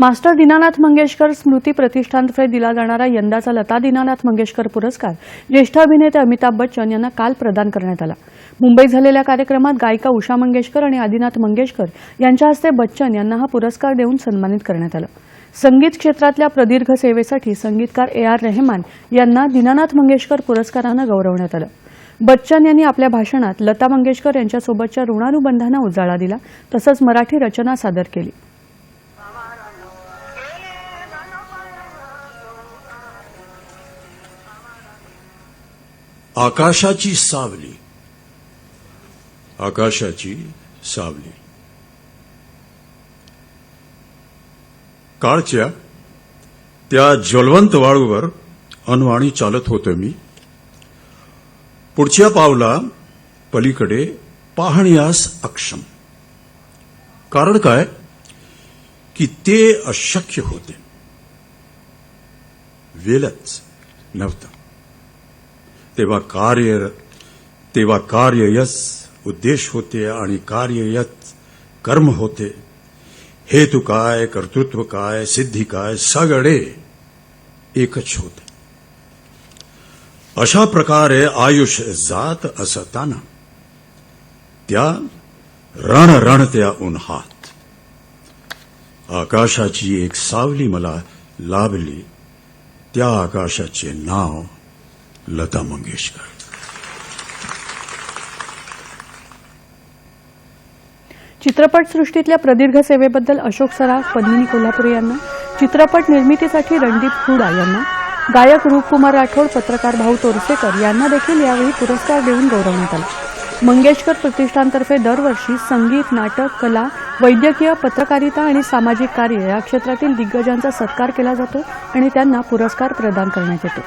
Master Dinanath Mangeshkar स्मृती प्रतिष्ठानतर्फे दिला जाणारा यंदाचा लता दीनानाथ मंगेशकर पुरस्कार ज्येष्ठ अभिनेते अमिताभ बच्चन यांना काल प्रदान करण्यात आला. मुंबईत झालेल्या कार्यक्रमात गायिका उषा मंगेशकर आणि आदिनाथ मंगेशकर यांच्या हस्ते बच्चन यांना हा पुरस्कार देऊन सन्मानित करण्यात आलं. संगीत क्षेत्रातल्या प्रदीर्घ सेवेसाठी संगीतकार ए आर रेहमान यांना दीनानाथ मंगेशकर पुरस्कारानं गौरवण्यात आलं. बच्चन यांनी आपल्या भाषणात लता मंगेशकर यांच्यासोबतच्या ऋणानुबंधांना उजाळा दिला तसंच मराठी रचना सादर केली. आकाशाची सावली. आकाशाची सावली. काळच्या त्या ज्वलवंत वाळूवर अनवाणी चालत होतो मी. पुढच्या पावला पलीकडे पाहण्यास अक्षम. कारण काय? की ते अशक्य होते. वेलच नव्हतं. तेव्हा कार्य तेव्हा कार्ययच उद्देश होते आणि कार्ययत कर्म होते. हेतू काय कर्तृत्व काय सिद्धी काय सगळे एकच होते. अशा प्रकारे आयुष्य जात असताना त्या रण रणत्या उन्हात आकाशाची एक सावली मला लाभली. त्या आकाशाचे नाव लता मंगेशकर। चित्रपटसृष्टीतल्या प्रदीर्घ सेवेबद्दल अशोक सराफ पद्मिनी कोल्हापुरे यांना चित्रपट निर्मितीसाठी रणदीप हुडा यांना गायक रूपकुमार राठोड पत्रकार भाऊ तोरसेकर यांना देखील यावेळी पुरस्कार देऊन गौरवण्यात आला. मंगेशकर प्रतिष्ठानतर्फे दरवर्षी संगीत नाटक कला वैद्यकीय पत्रकारिता आणि सामाजिक कार्य या क्षेत्रातील दिग्गजांचा सत्कार केला जातो आणि त्यांना पुरस्कार प्रदान करण्यात येतो.